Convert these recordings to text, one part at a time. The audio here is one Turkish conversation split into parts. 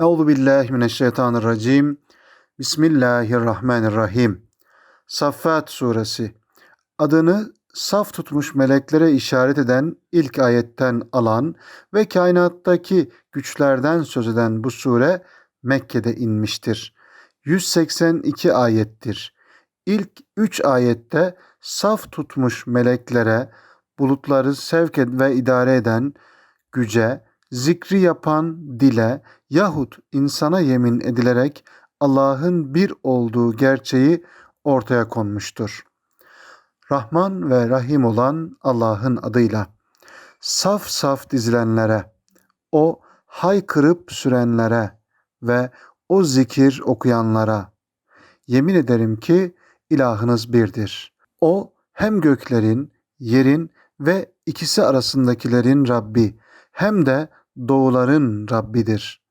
Euzu billahi mineşşeytanirracim. Bismillahirrahmanirrahim. Saffat suresi. Adını saf tutmuş meleklere işaret eden ilk ayetten alan ve kainattaki güçlerden söz eden bu sure Mekke'de inmiştir. 182 ayettir. İlk 3 ayette saf tutmuş meleklere, bulutları sevk ve idare eden güce, zikri yapan dile yahut insana yemin edilerek Allah'ın bir olduğu gerçeği ortaya konmuştur. Rahman ve Rahim olan Allah'ın adıyla. Saf saf dizilenlere, o haykırıp sürenlere ve o zikir okuyanlara. Yemin ederim ki ilahınız birdir. O hem göklerin, yerin ve ikisi arasındakilerin Rabbi hem de doğuların Rabbidir.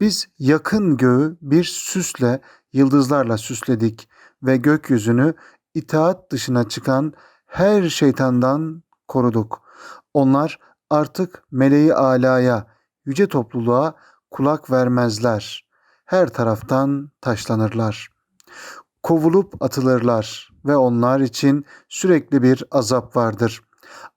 Biz yakın göğü bir süsle, yıldızlarla süsledik ve gökyüzünü itaat dışına çıkan her şeytandan koruduk. Onlar artık meleği alaya, yüce topluluğa kulak vermezler. Her taraftan taşlanırlar. Kovulup atılırlar ve onlar için sürekli bir azap vardır.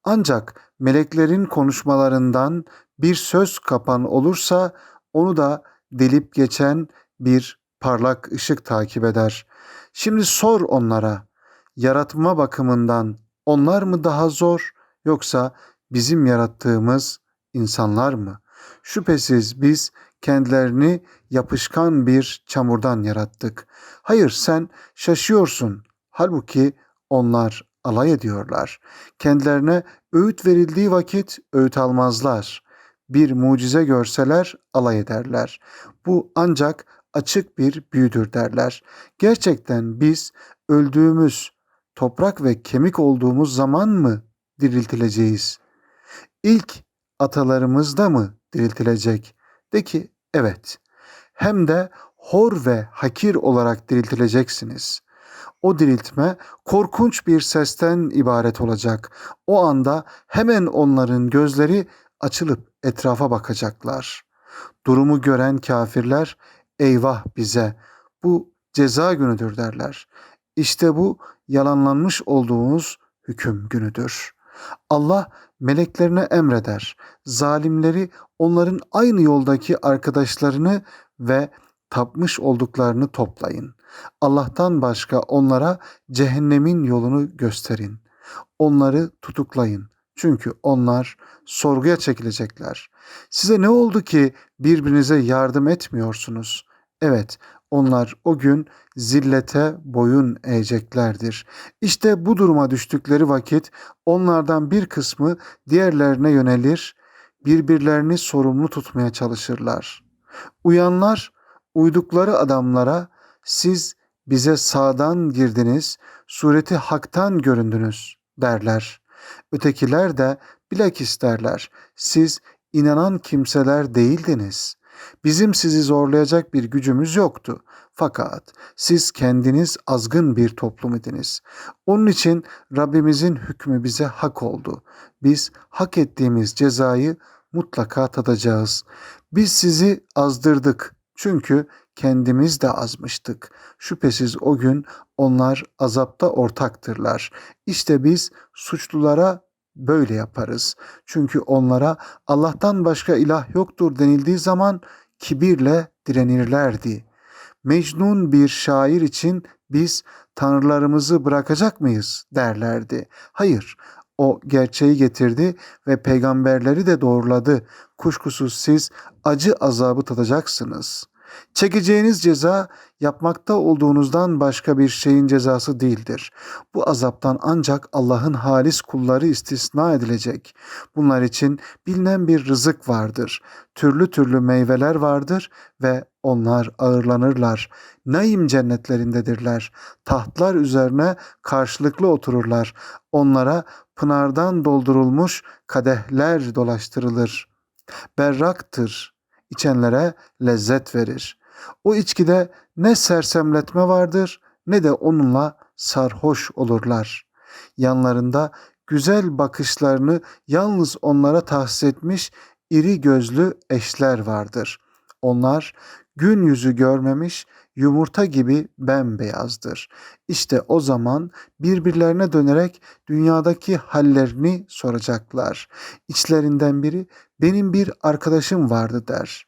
Ancak meleklerin konuşmalarından bir söz kapan olursa onu da delip geçen bir parlak ışık takip eder. Şimdi sor onlara, yaratma bakımından onlar mı daha zor yoksa bizim yarattığımız insanlar mı? Şüphesiz biz kendilerini yapışkan bir çamurdan yarattık. Hayır sen şaşıyorsun. Halbuki onlar alay ediyorlar. Kendilerine öğüt verildiği vakit öğüt almazlar. Bir mucize görseler alay ederler. Bu ancak açık bir büyüdür derler. Gerçekten biz öldüğümüz, toprak ve kemik olduğumuz zaman mı diriltileceğiz? İlk atalarımız da mı diriltilecek? De ki evet. Hem de hor ve hakir olarak diriltileceksiniz. O diriltme korkunç bir sesten ibaret olacak. O anda hemen onların gözleri açılıp etrafa bakacaklar. Durumu gören kafirler eyvah bize bu ceza günüdür derler. İşte bu yalanlanmış olduğunuz hüküm günüdür. Allah meleklerine emreder. Zalimleri onların aynı yoldaki arkadaşlarını ve tapmış olduklarını toplayın. Allah'tan başka onlara cehennemin yolunu gösterin. Onları tutuklayın. Çünkü onlar sorguya çekilecekler. Size ne oldu ki birbirinize yardım etmiyorsunuz? Evet, onlar o gün zillete boyun eğeceklerdir. İşte bu duruma düştükleri vakit onlardan bir kısmı diğerlerine yönelir, birbirlerini sorumlu tutmaya çalışırlar. Uyanlar uydukları adamlara siz bize sağdan girdiniz, sureti haktan göründünüz derler. Ötekiler de bilakis derler, siz inanan kimseler değildiniz. Bizim sizi zorlayacak bir gücümüz yoktu. Fakat siz kendiniz azgın bir toplum idiniz. Onun için Rabbimizin hükmü bize hak oldu. Biz hak ettiğimiz cezayı mutlaka tadacağız. Biz sizi azdırdık. Çünkü kendimiz de azmıştık. Şüphesiz o gün onlar azapta ortaktırlar. İşte biz suçlulara böyle yaparız. Çünkü onlara Allah'tan başka ilah yoktur denildiği zaman kibirle direnirlerdi. Mecnun bir şair için biz tanrılarımızı bırakacak mıyız derlerdi. Hayır, o gerçeği getirdi ve peygamberleri de doğruladı. Kuşkusuz siz acı azabı tadacaksınız. Çekeceğiniz ceza yapmakta olduğunuzdan başka bir şeyin cezası değildir. Bu azaptan ancak Allah'ın halis kulları istisna edilecek. Bunlar için bilinen bir rızık vardır. Türlü türlü meyveler vardır ve onlar ağırlanırlar. Naim cennetlerindedirler. Tahtlar üzerine karşılıklı otururlar. Onlara pınardan doldurulmuş kadehler dolaştırılır. Berraktır. İçenlere lezzet verir. O içkide ne sersemletme vardır ne de onunla sarhoş olurlar. Yanlarında güzel bakışlarını yalnız onlara tahsis etmiş iri gözlü eşler vardır. Onlar gün yüzü görmemiş yumurta gibi bembeyazdır. İşte o zaman birbirlerine dönerek dünyadaki hallerini soracaklar. İçlerinden biri benim bir arkadaşım vardı der.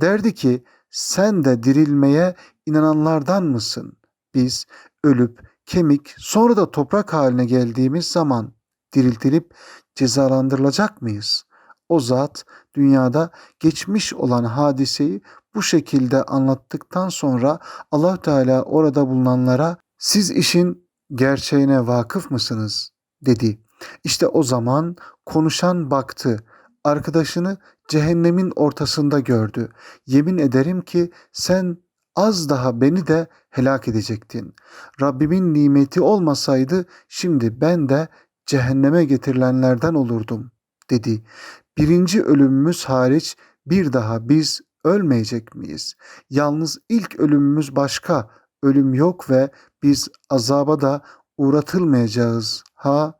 Derdi ki sen de dirilmeye inananlardan mısın? Biz ölüp kemik sonra da toprak haline geldiğimiz zaman diriltilip cezalandırılacak mıyız? O zat dünyada geçmiş olan hadiseyi bu şekilde anlattıktan sonra allah Teala orada bulunanlara siz işin gerçeğine vakıf mısınız dedi. İşte o zaman konuşan baktı. Arkadaşını cehennemin ortasında gördü. Yemin ederim ki sen az daha beni de helak edecektin. Rabbimin nimeti olmasaydı şimdi ben de cehenneme getirilenlerden olurdum dedi. Birinci ölümümüz hariç bir daha biz ölmeyecek miyiz? Yalnız ilk ölümümüz başka, ölüm yok ve biz azaba da uğratılmayacağız. Ha?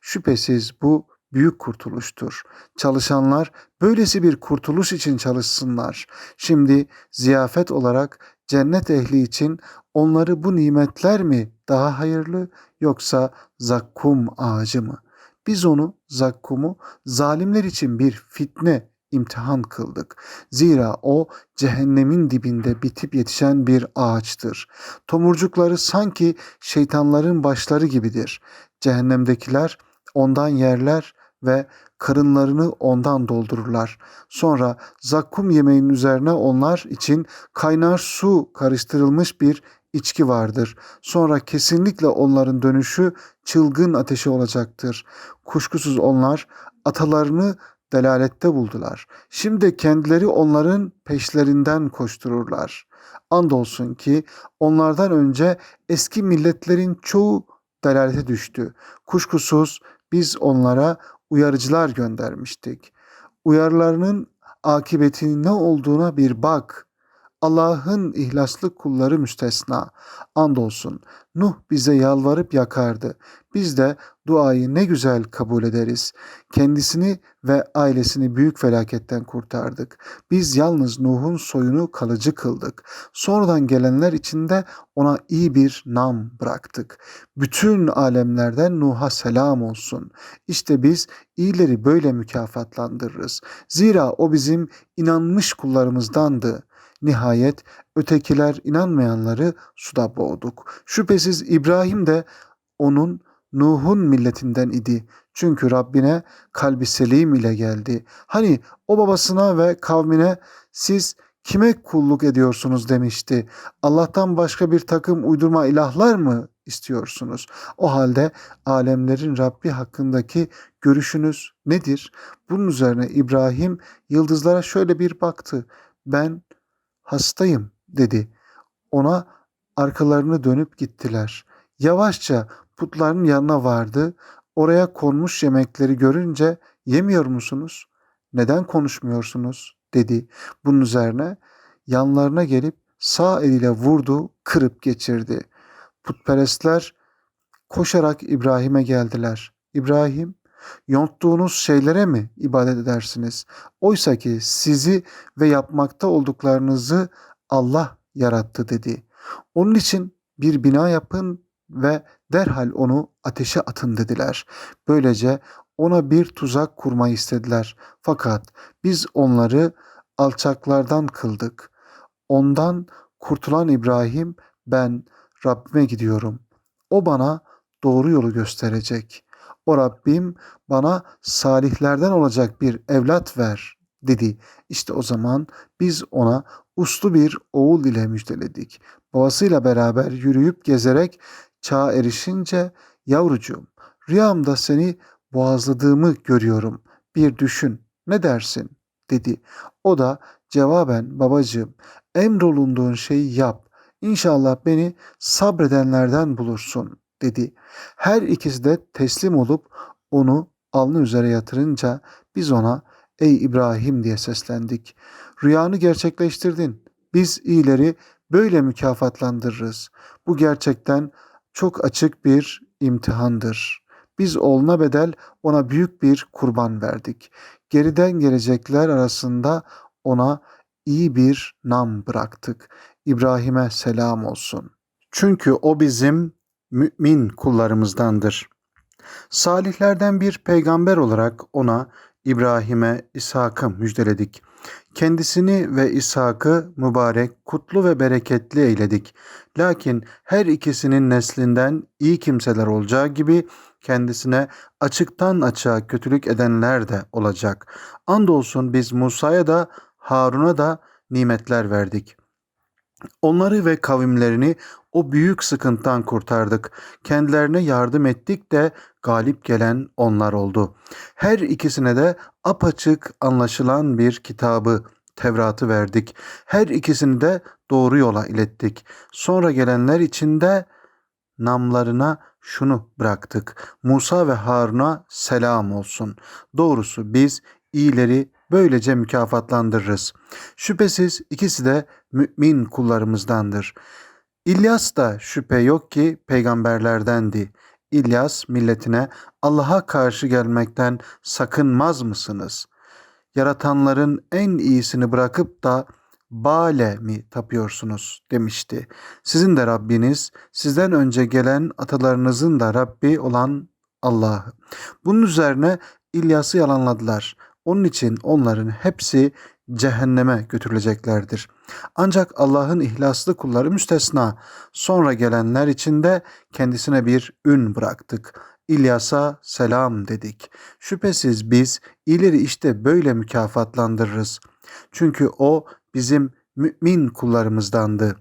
Şüphesiz bu büyük kurtuluştur. Çalışanlar böylesi bir kurtuluş için çalışsınlar. Şimdi ziyafet olarak cennet ehli için onları bu nimetler mi daha hayırlı yoksa zakkum ağacı mı? Biz onu zakkumu zalimler için bir fitne imtihan kıldık. Zira o cehennemin dibinde bitip yetişen bir ağaçtır. Tomurcukları sanki şeytanların başları gibidir. Cehennemdekiler ondan yerler ve karınlarını ondan doldururlar. Sonra zakkum yemeğinin üzerine onlar için kaynar su karıştırılmış bir içki vardır. Sonra kesinlikle onların dönüşü çılgın ateşi olacaktır. Kuşkusuz onlar atalarını delalette buldular. Şimdi kendileri onların peşlerinden koştururlar. Andolsun ki onlardan önce eski milletlerin çoğu delalete düştü. Kuşkusuz biz onlara uyarıcılar göndermiştik. Uyarılarının akıbetinin ne olduğuna bir bak. Allah'ın ihlaslı kulları müstesna. Andolsun Nuh bize yalvarıp yakardı. Biz de duayı ne güzel kabul ederiz. Kendisini ve ailesini büyük felaketten kurtardık. Biz yalnız Nuh'un soyunu kalıcı kıldık. Sonradan gelenler içinde ona iyi bir nam bıraktık. Bütün alemlerden Nuh'a selam olsun. İşte biz iyileri böyle mükafatlandırırız. Zira o bizim inanmış kullarımızdandı. Nihayet ötekiler inanmayanları suda boğduk. Şüphesiz İbrahim de onun Nuh'un milletinden idi. Çünkü Rabbine kalbi selim ile geldi. Hani o babasına ve kavmine siz kime kulluk ediyorsunuz demişti. Allah'tan başka bir takım uydurma ilahlar mı istiyorsunuz? O halde alemlerin Rabbi hakkındaki görüşünüz nedir? Bunun üzerine İbrahim yıldızlara şöyle bir baktı. Ben hastayım dedi. Ona arkalarını dönüp gittiler. Yavaşça putların yanına vardı. Oraya konmuş yemekleri görünce yemiyor musunuz? Neden konuşmuyorsunuz? dedi. Bunun üzerine yanlarına gelip sağ eliyle vurdu, kırıp geçirdi. Putperestler koşarak İbrahim'e geldiler. İbrahim, yonttuğunuz şeylere mi ibadet edersiniz? Oysa ki sizi ve yapmakta olduklarınızı Allah yarattı dedi. Onun için bir bina yapın ve derhal onu ateşe atın dediler. Böylece ona bir tuzak kurmayı istediler. Fakat biz onları alçaklardan kıldık. Ondan kurtulan İbrahim ben Rabbime gidiyorum. O bana doğru yolu gösterecek. O Rabbim bana salihlerden olacak bir evlat ver dedi. İşte o zaman biz ona uslu bir oğul ile müjdeledik. Babasıyla beraber yürüyüp gezerek çağa erişince yavrucuğum rüyamda seni boğazladığımı görüyorum. Bir düşün ne dersin dedi. O da cevaben babacığım emrolunduğun şeyi yap. İnşallah beni sabredenlerden bulursun dedi. Her ikisi de teslim olup onu alnı üzere yatırınca biz ona ey İbrahim diye seslendik. Rüyanı gerçekleştirdin. Biz iyileri böyle mükafatlandırırız. Bu gerçekten çok açık bir imtihandır. Biz oğluna bedel ona büyük bir kurban verdik. Geriden gelecekler arasında ona iyi bir nam bıraktık. İbrahim'e selam olsun. Çünkü o bizim mümin kullarımızdandır. Salihlerden bir peygamber olarak ona İbrahim'e İshak'ı müjdeledik. Kendisini ve İshak'ı mübarek, kutlu ve bereketli eyledik. Lakin her ikisinin neslinden iyi kimseler olacağı gibi kendisine açıktan açığa kötülük edenler de olacak. Andolsun biz Musa'ya da Harun'a da nimetler verdik. Onları ve kavimlerini o büyük sıkıntıdan kurtardık. Kendilerine yardım ettik de galip gelen onlar oldu. Her ikisine de apaçık anlaşılan bir kitabı Tevrat'ı verdik. Her ikisini de doğru yola ilettik. Sonra gelenler içinde namlarına şunu bıraktık. Musa ve Harun'a selam olsun. Doğrusu biz iyileri böylece mükafatlandırırız. Şüphesiz ikisi de mümin kullarımızdandır. İlyas da şüphe yok ki peygamberlerdendi. İlyas milletine Allah'a karşı gelmekten sakınmaz mısınız? Yaratanların en iyisini bırakıp da Bale mi tapıyorsunuz demişti. Sizin de Rabbiniz, sizden önce gelen atalarınızın da Rabbi olan Allah. Bunun üzerine İlyas'ı yalanladılar. Onun için onların hepsi cehenneme götürüleceklerdir. Ancak Allah'ın ihlaslı kulları müstesna. Sonra gelenler için de kendisine bir ün bıraktık. İlyas'a selam dedik. Şüphesiz biz ileri işte böyle mükafatlandırırız. Çünkü o bizim mümin kullarımızdandı.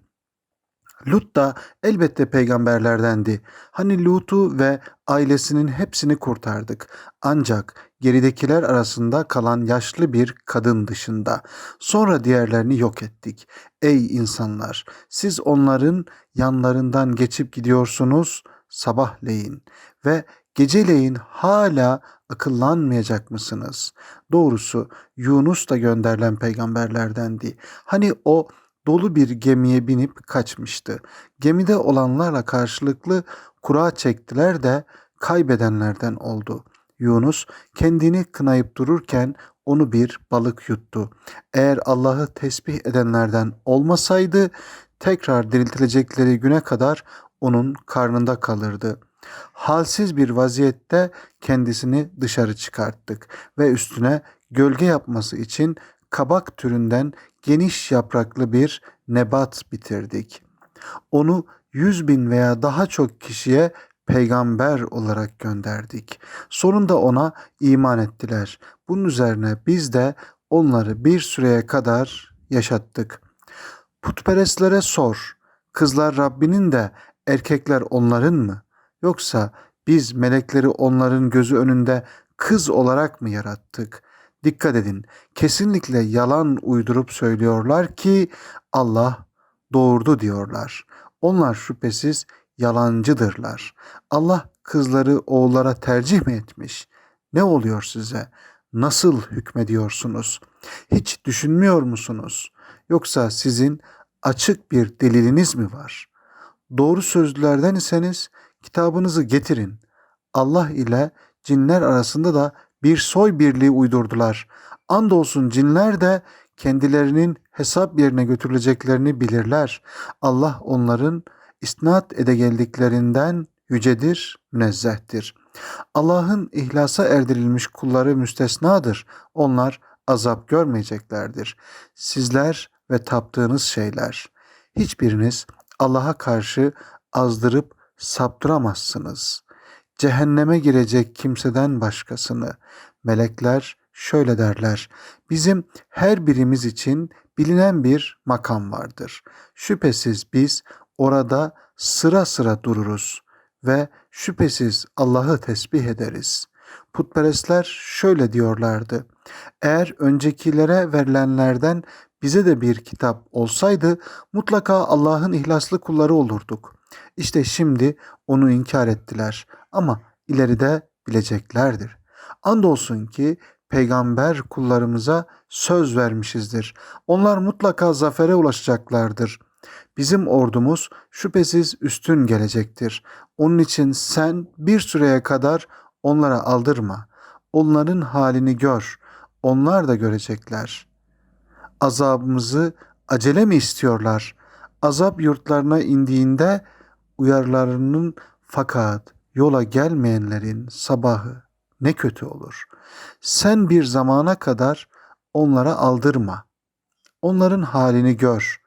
Lut da elbette peygamberlerdendi. Hani Lut'u ve ailesinin hepsini kurtardık. Ancak geridekiler arasında kalan yaşlı bir kadın dışında. Sonra diğerlerini yok ettik. Ey insanlar! Siz onların yanlarından geçip gidiyorsunuz sabahleyin ve geceleyin hala akıllanmayacak mısınız? Doğrusu Yunus da gönderilen peygamberlerdendi. Hani o dolu bir gemiye binip kaçmıştı. Gemide olanlarla karşılıklı kura çektiler de kaybedenlerden oldu. Yunus kendini kınayıp dururken onu bir balık yuttu. Eğer Allah'ı tesbih edenlerden olmasaydı tekrar diriltilecekleri güne kadar onun karnında kalırdı. Halsiz bir vaziyette kendisini dışarı çıkarttık ve üstüne gölge yapması için kabak türünden geniş yapraklı bir nebat bitirdik. Onu yüz bin veya daha çok kişiye peygamber olarak gönderdik. Sonunda ona iman ettiler. Bunun üzerine biz de onları bir süreye kadar yaşattık. Putperestlere sor. Kızlar Rabbinin de erkekler onların mı? Yoksa biz melekleri onların gözü önünde kız olarak mı yarattık? Dikkat edin. Kesinlikle yalan uydurup söylüyorlar ki Allah doğurdu diyorlar. Onlar şüphesiz yalancıdırlar. Allah kızları oğullara tercih mi etmiş? Ne oluyor size? Nasıl hükmediyorsunuz? Hiç düşünmüyor musunuz? Yoksa sizin açık bir deliliniz mi var? Doğru sözlülerden iseniz kitabınızı getirin. Allah ile cinler arasında da bir soy birliği uydurdular. Andolsun cinler de kendilerinin hesap yerine götürüleceklerini bilirler. Allah onların isnat ede geldiklerinden yücedir, münezzehtir. Allah'ın ihlasa erdirilmiş kulları müstesnadır. Onlar azap görmeyeceklerdir. Sizler ve taptığınız şeyler. Hiçbiriniz Allah'a karşı azdırıp saptıramazsınız. Cehenneme girecek kimseden başkasını. Melekler şöyle derler. Bizim her birimiz için bilinen bir makam vardır. Şüphesiz biz orada sıra sıra dururuz ve şüphesiz Allah'ı tesbih ederiz. Putperestler şöyle diyorlardı. Eğer öncekilere verilenlerden bize de bir kitap olsaydı mutlaka Allah'ın ihlaslı kulları olurduk. İşte şimdi onu inkar ettiler ama ileride bileceklerdir. Andolsun ki peygamber kullarımıza söz vermişizdir. Onlar mutlaka zafere ulaşacaklardır. Bizim ordumuz şüphesiz üstün gelecektir. Onun için sen bir süreye kadar onlara aldırma. Onların halini gör. Onlar da görecekler. Azabımızı acele mi istiyorlar? Azap yurtlarına indiğinde uyarılarının fakat yola gelmeyenlerin sabahı ne kötü olur. Sen bir zamana kadar onlara aldırma. Onların halini gör.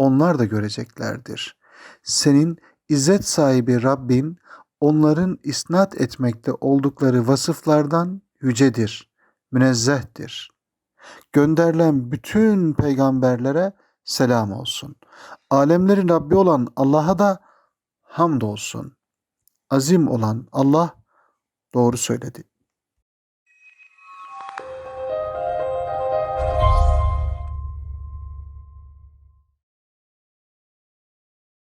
Onlar da göreceklerdir. Senin izzet sahibi Rabbin onların isnat etmekte oldukları vasıflardan yücedir, münezzehtir. Gönderilen bütün peygamberlere selam olsun. Alemlerin Rabbi olan Allah'a da hamd olsun. Azim olan Allah doğru söyledi.